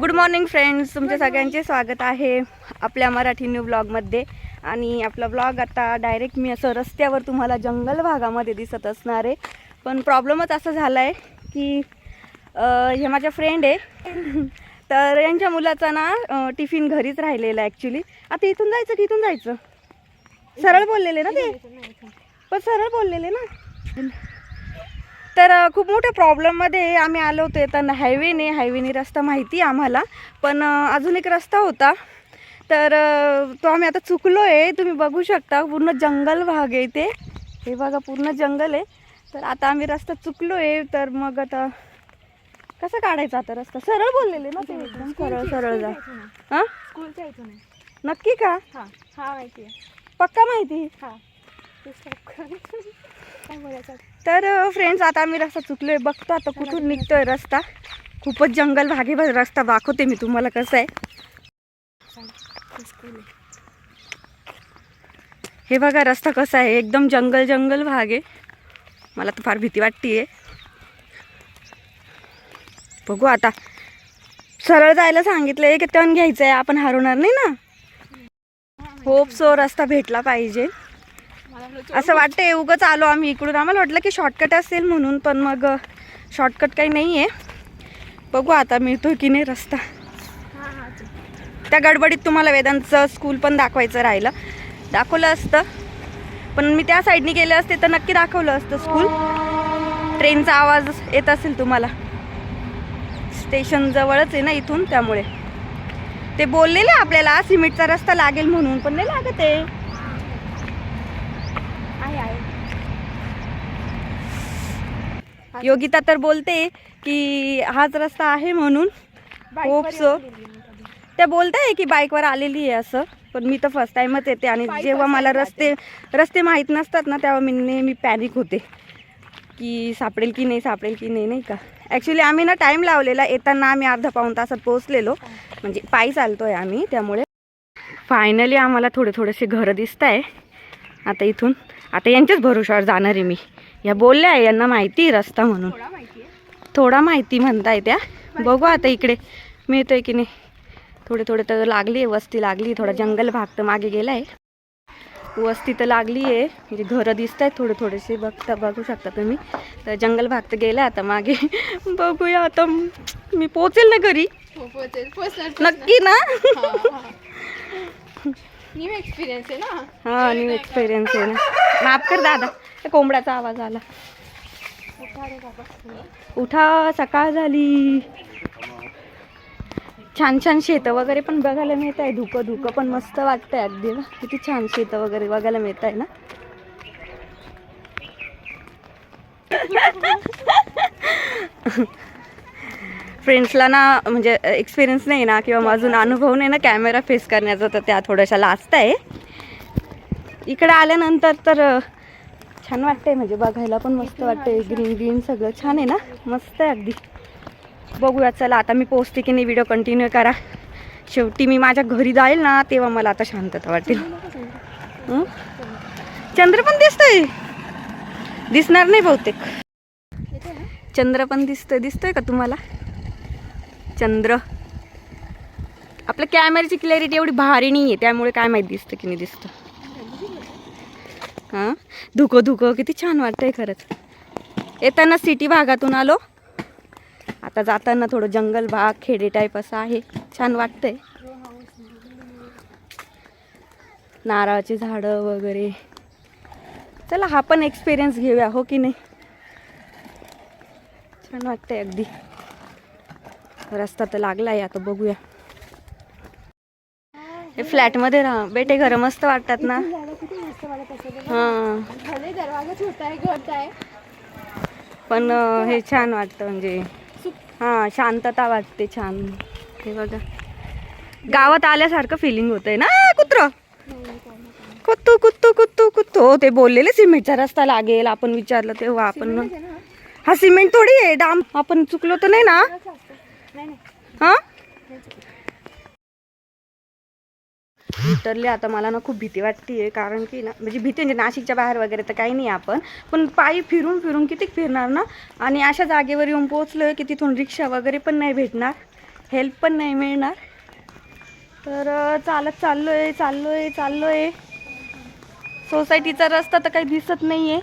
Good morning friends तुमच्या सगळ्यांचे स्वागत आहे आपल्या मराठी न्यू ब्लॉगमध्ये आणि आपला ब्लॉग आता डायरेक्ट मी असं रस्त्यावर तुम्हाला जंगल भागामध्ये दिसत असणार आहे. पण प्रॉब्लेमच असं झाला आहे की हे माझ्या फ्रेंड आहे. तर यांच्या मुलाचा ना टिफिन घरीच राहिलेला ॲक्च्युली आता इथून जायचं की इथून जायचं? सरळ बोललेले ना ते? पण सरळ बोललेले ना? तर खूप मोठ्या प्रॉब्लेममध्ये आम्ही आलो होतो येताना हायवेने हायवेने रस्ता माहिती आहे आम्हाला. पण अजून एक रस्ता होता. तर तो आम्ही आता चुकलो आहे तुम्ही बघू शकता. पूर्ण जंगल भाग आहे इथे हे बघा पूर्ण जंगल आहे. तर आता आम्ही रस्ता चुकलो आहे तर मग आता कसं काढायचा आता रस्ता? सरळ बोललेले ना ते एकदम. सरळ सरळ जा. हां? स्कूलच्या इथून आहे नक्की का? हा हा माहिती आहे. पक्का माहिती? हा. ते. काय बोलायचं? तर फ्रेंड्स आता आम्ही रस्ता चुकलोय. बघतो आता कुठून निघतोय रस्ता. खूपच जंगल भागे भर रस्ता दाखवते मी तुम्हाला कसं आहे. आहे हे बघा रस्ता कसा आहे. एकदम जंगल जंगल भाग आहे. मला तर फार भीती वाटते बघू आता. सरळ जायला सांगितलंय की टर्न घ्यायचं आहे आपण हरवणार नाही ना. होप सो रस्ता भेटला पाहिजे. असं वाटतंय उगच आलो आम्ही इकडून. आम्हाला वाटलं की शॉर्टकट असेल म्हणून पण मग शॉर्टकट काही नाही आहे बघू आता मिळतो की नाही रस्ता. त्या गडबडीत तुम्हाला वेदांतचं स्कूल पण दाखवायचं राहिलं. दाखवलं असतं. पण मी त्या साईडनी गेले असते तर नक्की दाखवलं असतं स्कूल ट्रेनचा आवाज येत असेल तुम्हाला. स्टेशन जवळच आहे ना इथून त्यामुळे. ते बोललेले आपल्याला सिमेंटचा रस्ता लागेल म्हणून पण नाही लागत आहे. आहे आहे? योगिता तर बोलते की हाच रस्ता आहे म्हणून. कधी. त्या बोलताय की बाईकवर आलेली आहे असं पण मी तर फर्स्ट टाइमच येते आणि जेव्हा मला. रस्ते रस्ते माहीत नसतात ना तेव्हा मी नेहमी पॅनिक होते. की सापडेल की नाही सापडेल की नाही नाही का? ॲक्च्युली आम्ही ना टाईम लावलेला येताना आम्ही अर्धा पाऊण तासात पोहोचलेलो. म्हणजे पायी चालतोय आम्ही त्यामुळे. फायनली आम्हाला थोडे थोडेसे घरं दिसत आहे आता इथून. आता यांच्याच भरोशावर जाणार आहे मी. या बोलल्या आहे यांना माहिती रस्ता म्हणून. थोडा माहिती म्हणताय त्या. बघू आता इकडे. मिळतोय की नाही? थोडे थोडे तर लागली आहे वस्ती लागली. थोडा जंगल भाग तर मागे गेला आहे. वस्ती तर लागली आहे. म्हणजे घरं दिसत आहेत थोडे थोडेसे. बघता बघू शकता तुम्ही. तर जंगल भाग तर गेला आता मागे. बघूया आता. मी पोचेल ना घरी? हो नक्की ना? न्यू एक्सपिरियन्स आहे ना? हा न्यू एक्सपिरियन्स आहे ना. माफ कर दादा कोंबड्याचा आवाज आला. बाबा. उठा सकाळ झाली. छान छान शेतं वगैरे पण बघायला मिळत आहे धुकं धुकं पण मस्त वाटतंय अगदी. ना किती छान शेतं वगैरे बघायला मिळत आहे ना. फ्रेंड्सला ना म्हणजे एक्सपिरियन्स नाही ना किंवा अजून अनुभव नाही ना कॅमेरा फेस करण्याचा तर त्या थोड्याशा लास्ट आहे. इकडे आल्यानंतर तर छान वाटतंय म्हणजे बघायला पण मस्त वाटतंय. ग्रीन ग्रीन सगळं छान आहे ना? मस्त आहे अगदी. बघूया चला आता मी पोचते की नाही व्हिडिओ कंटिन्यू करा. शेवटी मी माझ्या घरी जाईल ना तेव्हा मला आता शांतता वाटेल. चंद्र पण दिसतोय. दिसणार नाही बहुतेक. चंद्र पण दिसतोय. दिसतोय का तुम्हाला? चंद्र. आपल्या कॅमेऱ्याची क्लॅरिटी एवढी भारी नाही आहे त्यामुळे काय माहीत दिसतं की नाही दिसतं. हां? धुकं धुकं किती छान वाटतंय खरंच. येताना सिटी भागातून आलो. आता जाताना थोडं जंगल भाग खेडे टाईप असं आहे. छान वाटतंय. नारळाची झाडं वगैरे. चला हा पण एक्सपिरियन्स घेऊया हो की नाही? छान वाटतंय अगदी. रस्ता तर लागला आहे आता बघूया. हे फ्लॅटमध्ये राहा बेटे घरं मस्त वाटतात ना. हां. पण हे छान वाटतं म्हणजे. हां शांतता वाटते छान. हे बघा. गावात आल्यासारखं फिलिंग होतंय ना कुत्र? कुत्तू कुत्तू कुत्तू कुत्तू. हो ते बोललेले सिमेंटचा रस्ता लागेल आपण विचारलं तेव्हा आपण हा सिमेंट थोडी आहे डाम आपण चुकलो तर नाही ना? हा. उतरले आता मला ना खूप भीती वाटते कारण की ना म्हणजे भीती म्हणजे नाशिकच्या बाहेर वगैरे तर काही नाही आपण पण पायी फिरून फिरून किती फिरणार ना? आणि अशा जागेवर येऊन पोहोचलोय की तिथून रिक्षा वगैरे पण नाही भेटणार हेल्प पण नाही मिळणार. तर चालत चाललो आहे चाललो आहे चाललो आहे सोसायटीचा रस्ता तर काही दिसत नाही आहे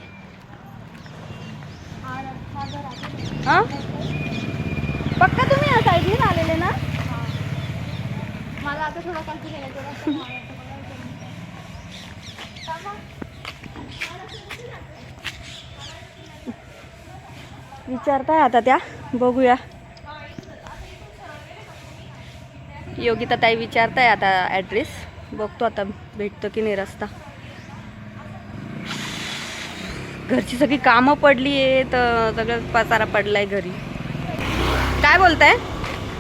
हां? पक्का तुम्ही या साईडने आलेले ना? मला आता थोडा गेला तेवढा विचारताय आता त्या? बघूया. योगिता ताई विचारताय आता ॲड्रेस बघतो आता भेटतो की नाही रस्ता. घरची सगळी कामं पडली आहे तर सगळं पसारा पडलाय घरी. काय बोलताय?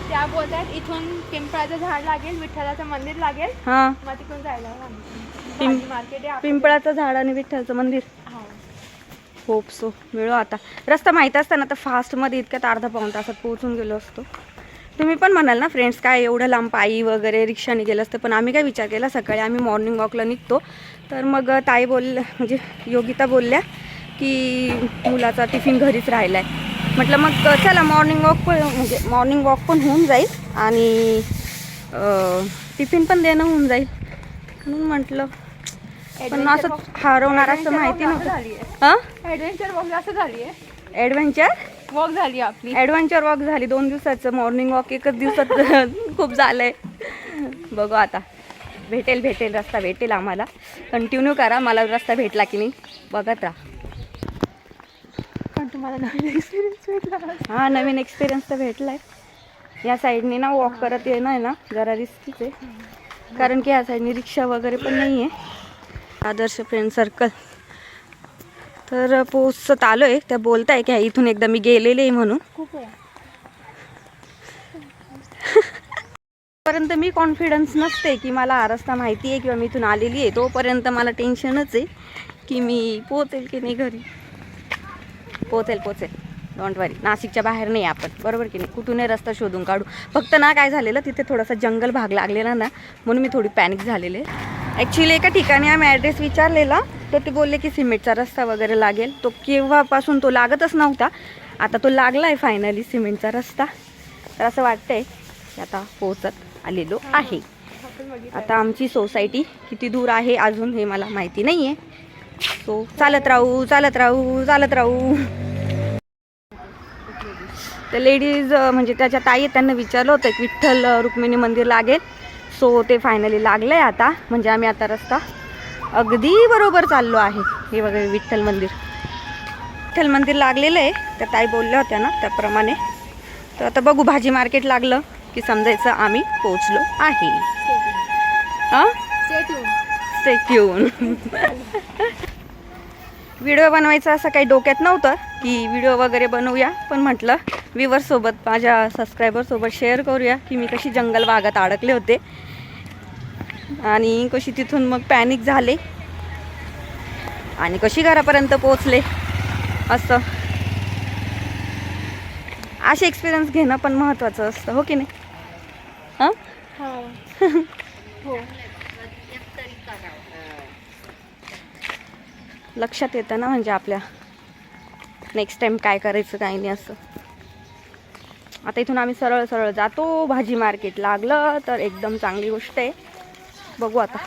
त्या बोलतात इथून पिंपळाचं झाड लागेल विठ्ठलाचं मंदिर लागेल. हां. मग तिकडून जायला पिं- मार्केट आहे पिंपळाचं झाड आणि विठ्ठलचं मंदिर. हा. Hope so. मिळू आता. रस्ता माहीत असताना तर फास्टमध्ये इतक्यात अर्धा पाऊण तासात पोहोचून गेलो असतो. तुम्ही पण म्हणाल ना फ्रेंड्स काय एवढं लांब पायी वगैरे रिक्षाने गेलं असतं पण आम्ही काय विचार केला सकाळी आम्ही मॉर्निंग वॉकला निघतो. तर मग ताई बोलल्या म्हणजे योगिता बोलल्या की मुलाचा टिफिन घरीच राहिला आहे म्हटलं मग चला मॉर्निंग वॉक पण म्हणजे मॉर्निंग वॉक पण होऊन जाईल आणि टिफिन पण देणं होऊन जाईल. म्हणून म्हटलं पण असं हरवणार असं माहिती नव्हतं. हां? ॲडव्हेंचर वॉक जास्त झाली आहे. ॲडव्हेंचर वॉक झाली आपली. ॲडव्हेंचर वॉक झाली दोन दिवसाचं मॉर्निंग वॉक एकच दिवसात खूप झालंय. बघू आता. भेटेल भेटेल रस्ता भेटेल आम्हाला. कंटिन्यू करा मला रस्ता भेटला की नाही. बघत राहा. तुम्हाला नवीन एक्सपिरियन्स भेटला हा नवीन एक्सपिरियन्स तर भेटलाय. या साईडने ना वॉक करत येणं आहे ना जरा रिस्कीच आहे. कारण की या साईडने रिक्षा वगैरे पण नाही आहे आदर्श फ्रेंड सर्कल तर पोचत आलो आहे त्या बोलताय की इथून एकदा मी गेलेले आहे म्हणून. खूप पर्यंत मी कॉन्फिडन्स नसते की मला हा रस्ता माहिती आहे किंवा मी इथून आलेली आहे. तोपर्यंत मला टेन्शनच आहे की मी पोचेल की नाही घरी. पोचेल पोचेल डोंट वरी नाशिकच्या बाहेर नाही आपण. बरोबर की नाही? कुठूनही रस्ता शोधून काढू. फक्त ना काय झालेलं तिथे थोडासा जंगल भाग लागलेला ना म्हणून मी थोडी पॅनिक झालेले. ॲक्च्युली एका ठिकाणी आम्ही ॲड्रेस विचारलेला. तर ते बोलले की सिमेंटचा रस्ता वगैरे लागेल. तो केव्हापासून तो लागतच नव्हता. आता तो लागला आहे फायनली सिमेंटचा रस्ता. तर असं वाटतंय की आता पोचत आलेलो आहे. आता आमची सोसायटी किती दूर आहे अजून हे मला माहिती नाही आहे सो चालत राहू चालत राहू चालत राहू. ते लेडीज म्हणजे त्याच्या ताई त्यांना विचारलं होतं की विठ्ठल रुक्मिणी मंदिर लागेल. सो ते फायनली लागलं आहे आता. म्हणजे आम्ही आता रस्ता अगदी बरोबर चाललो आहे. हे वगैरे विठ्ठल मंदिर. विठ्ठल मंदिर लागलेलं आहे. त्या ताई बोलल्या होत्या ना त्याप्रमाणे. तर आता बघू भाजी मार्केट लागलं की समजायचं आम्ही पोचलो आहे. हां? स्टे ट्यून व्हिडिओ बनवायचं असं काही डोक्यात नव्हतं की व्हिडिओ वगैरे बनवूया पण म्हटलं व्ह्युअरसोबत माझ्या सबस्क्रायबरसोबत शेअर करूया की मी कशी जंगल भागात अडकले होते. आणि कशी तिथून मग पॅनिक झाले. आणि कशी घरापर्यंत पोचले असं. असे एक्सपिरियन्स घेणं पण महत्त्वाचं असतं हो की नाही? हां. हा. लक्षात येतं ना म्हणजे आपल्या नेक्स्ट टाइम काय करायचं काय नाही असं. आता इथून आम्ही सरळ सरळ जातो भाजी मार्केट लागलं तर एकदम चांगली गोष्ट आहे. बघू आता.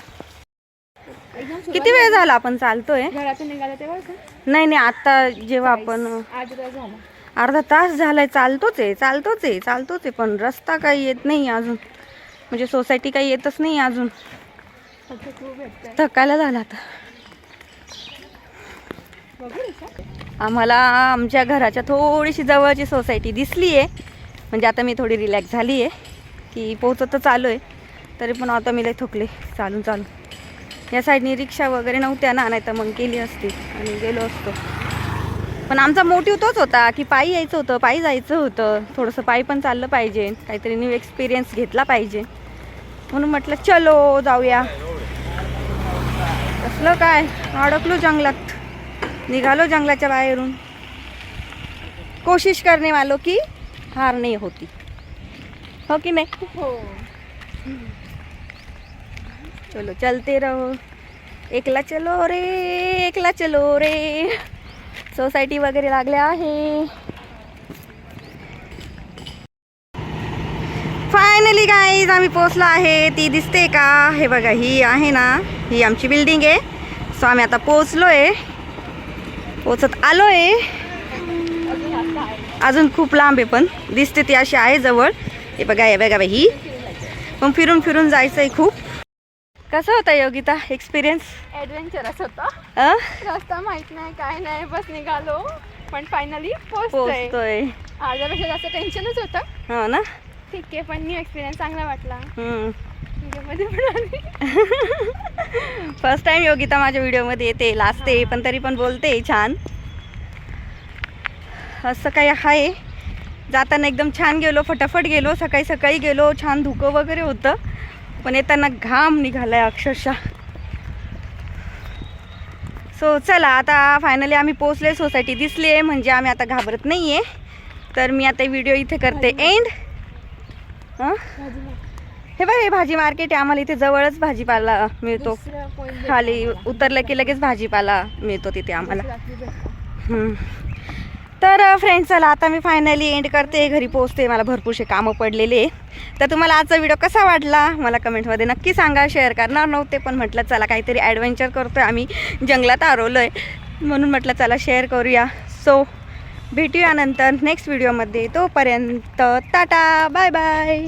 किती वेळ झाला आपण चालतोय? नाही नाही आता जेव्हा आपण अर्धा तास झालाय चालतोच आहे चालतोच आहे चालतोच आहे पण रस्ता काही येत नाही अजून. म्हणजे सोसायटी काही येतच नाही अजून. थकायला झाला आता? आम्हाला आमच्या घराच्या थोडीशी जवळची सोसायटी दिसली आहे म्हणजे आता मी थोडी रिलॅक्स झाली आहे की पोचत तर चालू आहे तरी पण आता मी लई थकले. चालून चालून. या साईडनी रिक्षा वगैरे नव्हत्या ना नाही तर मग गेली असती. आणि गेलो असतो. पण आमचा मोटिव्ह तोच होता की पायी यायचं होतं पायी जायचं होतं. थोडंसं पायी पण चाललं पाहिजे. काहीतरी न्यू एक्सपिरियन्स घेतला पाहिजे. म्हणून म्हटलं चलो जाऊया. असलं काय? अडकलो जंगलात. निघालो जंगलाच्या बाहेरून कोशिश करणे वालो की हार नाही होती. हो की नाही? हो. चलो चलते रहो. एकला चलो रे एकला चलो रे. सोसायटी वगैरे लागल्या आहे. फायनली गाईज आम्ही पोचलो आहे. ती दिसते का? हे बघा ही आहे ना. ही आमची बिल्डिंग आहे. सो आम्ही आता पोचलोय पोचत आलोय. अजून खूप लांब आहे पण. दिसते ती अशी आहे जवळ. हे बघा हे बघा ही. पण फिरून फिरून जायचंय खूप. कसं होता योगिता? एक्सपिरियन्स ॲडव्हेंचरस होता. रस्ता माहीत नाही काय नाही बस निघालो. पण फायनली पोहोचतोय. अर्ध्यापेक्षा जास्त टेन्शनच होतं. हो ना? ठीक आहे पण न्यू एक्सपिरियन्स चांगला वाटला. हम्म. व्हिडिओमध्ये पण आली. फर्स्ट टाइम योगिता माझ्या व्हिडिओमध्ये येते लाजते पण तरी पण बोलते छान. असं काही आहे? जाताना एकदम छान गेलो फटाफट गेलो सकाळी सकाळी गेलो छान धुकं वगैरे होतं. पण येताना घाम निघालाय अक्षरशः. सो चला आता फायनली आम्ही पोचले सोसायटी दिसली आहे म्हणजे आम्ही आता घाबरत नाही आहे तर मी आता व्हिडिओ इथे करते. एंड हां? हे बघ हे भाजी मार्केट आहे. आम्हाला इथे जवळच भाजीपाला मिळतो. खाली उतरलं की लगेच भाजीपाला मिळतो तिथे आम्हाला. तर फ्रेंड्स चला आता मी फायनली एंड करते. घरी पोचते मला भरपूरसे कामं पडलेले. तर तुम्हाला आजचा व्हिडिओ कसा वाटला? मला कमेंटमध्ये नक्की सांगा. शेअर करणार नव्हते पण म्हटलं चला काहीतरी ॲडव्हेंचर करतोय. आम्ही जंगलात आरवलो आहे म्हणून म्हटलं चला शेअर करूया. सो भेटूया नंतर नेक्स्ट व्हिडिओमध्ये तोपर्यंत टाटा बाय बाय